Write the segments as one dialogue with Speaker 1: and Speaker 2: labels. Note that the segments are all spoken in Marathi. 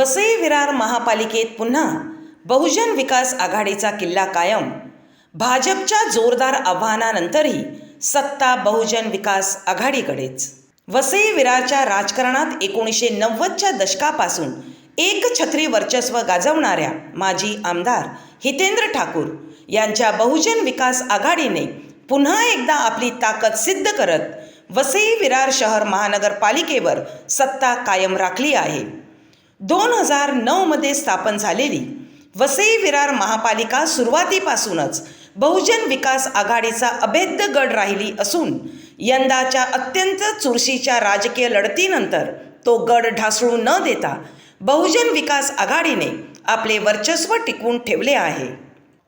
Speaker 1: वसई विरार महापालिकेत पुन्हा बहुजन विकास आघाडीचा किल्ला कायम. भाजपच्या जोरदार आव्हानानंतरही सत्ता बहुजन विकास आघाडीकडेच. वसई विरारच्या राजकारणात एकोणीसशे नव्वदच्या दशकापासून एक छत्री वर्चस्व गाजवणाऱ्या माजी आमदार हितेंद्र ठाकूर यांच्या बहुजन विकास आघाडीने पुन्हा एकदा आपली ताकद सिद्ध करत वसई विरार शहर महानगरपालिकेवर सत्ता कायम राखली आहे. दोन हजार नऊमध्ये स्थापन झालेली वसई विरार महापालिका सुरुवातीपासूनच बहुजन विकास आघाडीचा अभेद्य गड राहिली असून यंदाच्या अत्यंत चुरशीच्या राजकीय लढतीनंतर तो गड ढासळू न देता बहुजन विकास आघाडीने आपले वर्चस्व टिकवून ठेवले आहे.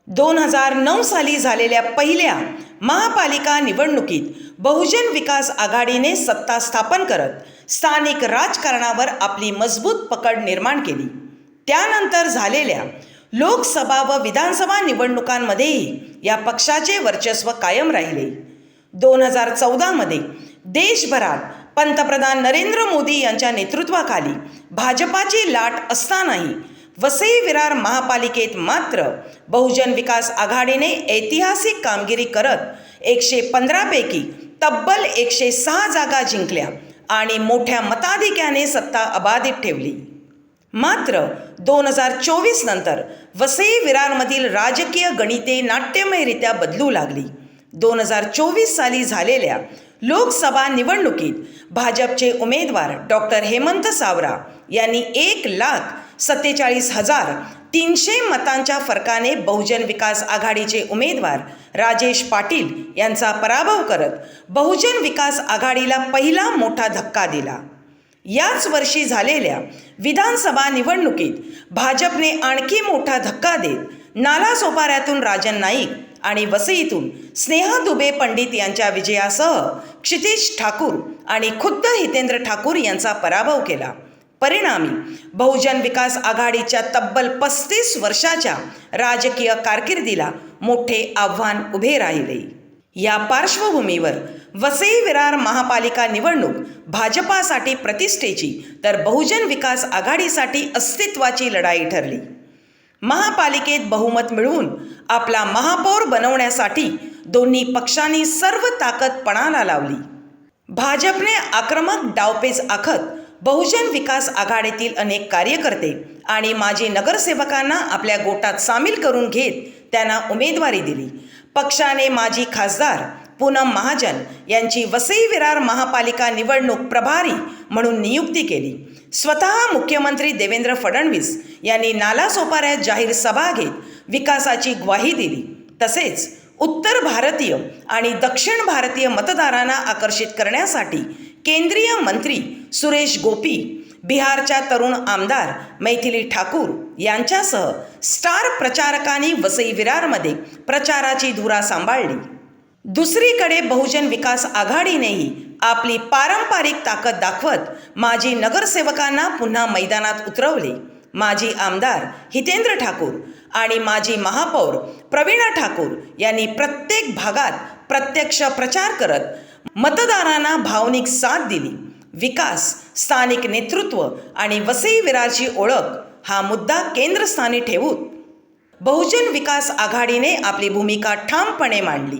Speaker 1: दोन हजार नऊ साली झालेल्या पहिल्या महापालिका निवडणुकीत बहुजन विकास आघाडीने सत्ता स्थापन करत स्थानिक राजकारणावर आपली मजबूत पकड निर्माण केली. त्यानंतर झालेल्या लोकसभा व विधानसभा निवडणुकांमध्येही या पक्षाचे वर्चस्व कायम राहिले. दोन हजार चौदामध्ये देशभरात पंतप्रधान नरेंद्र मोदी यांच्या नेतृत्वाखाली भाजपाची लाट असतानाही वसई विरार महापालिकेत मात्र बहुजन विकास आघाडीने ऐतिहासिक कामगिरी करत एकशे पंधरापैकी तब्बल एकशे सहा जागा जिंकल्या. आणि मोठ्या मताधिक्याने सत्ता अबाधित ठेवली. मात्र दोन हजार चोवीस नंतर वसई विरारमधील राजकीय गणिते नाट्यमयरित्या बदलू लागली. दोन हजार चोवीस साली झालेल्या लोकसभा निवडणुकीत भाजपचे उमेदवार डॉक्टर हेमंत सावरा यांनी एक लाख सत्तेचाळीस हजार तीनशे मतांच्या फरकाने बहुजन विकास आघाडीचे उमेदवार राजेश पाटील यांचा पराभव करत बहुजन विकास आघाडीला पहिला मोठा धक्का दिला. याच वर्षी झालेल्या विधानसभा निवडणुकीत भाजपने आणखी मोठा धक्का देत नालासोपाऱ्यातून राजन नाईक आणि वसईतून स्नेहा दुबे पंडित यांच्या विजयासह क्षितिश ठाकूर आणि खुद्द हितेंद्र ठाकूर यांचा पराभव केला. परिणामी बहुजन विकास आघाडीच्या तब्बल पस्तीस वर्षाच्या राजकीय कारकिर्दीला मोठे आव्हान उभे राहिले. या पार्श्वभूमीवर वसई विरार महापालिका निवडणूक भाजपासाठी प्रतिष्ठेची तर बहुजन विकास आघाडीसाठी अस्तित्वाची लढाई ठरली. महापालिकेत बहुमत मिळवून आपला महापौर बनवण्यासाठी दोन्ही पक्षांनी सर्व ताकद पणाला लावली. भाजपने आक्रमक डावपेच आखत बहुजन विकास आघाडीतील अनेक कार्यकर्ते आणि माजी नगरसेवकांना आपल्या गोटात सामील करून घेत त्यांना उमेदवारी दिली. पक्षाने माजी खासदार पूनम महाजन यांची वसई विरार महापालिका निवडणूक प्रभारी म्हणून नियुक्ती केली. स्वतः मुख्यमंत्री देवेंद्र फडणवीस यांनी नालासोपाऱ्यात जाहीर सभा घेत विकासाची ग्वाही दिली. तसेच उत्तर भारतीय आणि दक्षिण भारतीय मतदारांना आकर्षित करण्यासाठी केंद्रीय मंत्री सुरेश गोपी बिहारच्या तरुण आमदार मैथिली ठाकूर यांच्यासह स्टार प्रचारकांनी वसई विरारमध्ये प्रचाराची धुरा सांभाळली. दुसरीकडे बहुजन विकास आघाडीनेही आपली पारंपरिक ताकद दाखवत माजी नगरसेवकांना पुन्हा मैदानात उतरवले. माजी आमदार हितेंद्र ठाकूर आणि माजी महापौर प्रवीणा ठाकूर यांनी प्रत्येक भागात प्रत्यक्ष प्रचार करत मतदारांना भावनिक साथ दिली. विकास स्थानिक नेतृत्व आणि वसईविराची ओळख हा मुद्दा केंद्रस्थानी ठेवून बहुजन विकास आघाडीने आपली भूमिका ठामपणे मांडली.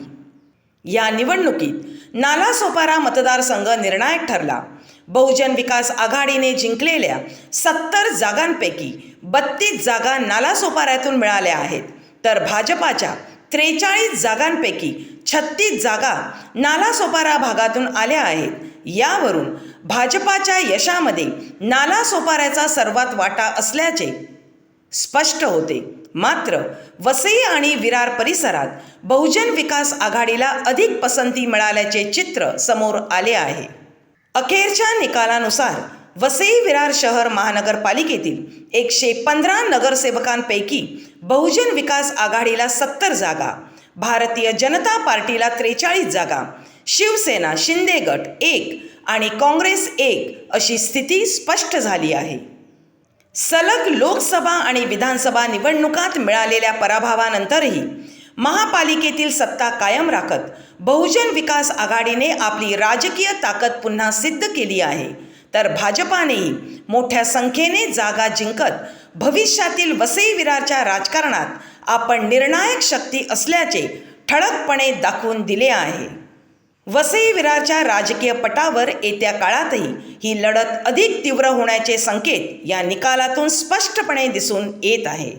Speaker 1: या निवडणुकीत नालासोपारा मतदारसंघ निर्णायक ठरला. बहुजन विकास आघाडीने जिंकलेल्या सत्तर जागांपैकी बत्तीस जागा नालासोपाऱ्यातून मिळाल्या आहेत. तर भाजपाच्या त्रेचाळीस जागांपैकी छत्तीस जागा नालासोपारा भागातून आल्या आहेत. यावरून भाजपाच्या यशामध्ये नालासोपाऱ्याचा सर्वात वाटा असल्याचे स्पष्ट होते. मात्र वसई आणि विरार परिसरात बहुजन विकास आघाडीला अधिक पसंती मिळाल्याचे चित्र समोर आले आहे. अखेरच्या निकालानुसार वसई विरार शहर महानगरपालिकेतील एकशे पंधरा नगरसेवकांपैकी बहुजन विकास आघाडीला सत्तर जागा भारतीय जनता पार्टीला त्रेचाळीस जागा शिवसेना शिंदे गट एक आणि काँग्रेस एक अशी स्थिती स्पष्ट झाली आहे. सलग लोकसभा आणि विधानसभा निवडणुकात मिळालेल्या पराभवानंतरही महापालिकेतील सत्ता कायम राखत बहुजन विकास आघाडीने आपली राजकीय ताकद पुन्हा सिद्ध केली आहे. तर भाजपानेही मोठ्या संख्येने जागा जिंकत भविष्यातील वसई विरारच्या राजकारणात आपण निर्णायक शक्ती असल्याचे ठळकपणे दाखवून दिले आहे. वसई विरारच्या राजकीय पटावर येत्या काळातही ही लढत अधिक तीव्र होण्याचे संकेत या निकालातून स्पष्टपणे दिसून येत आहे.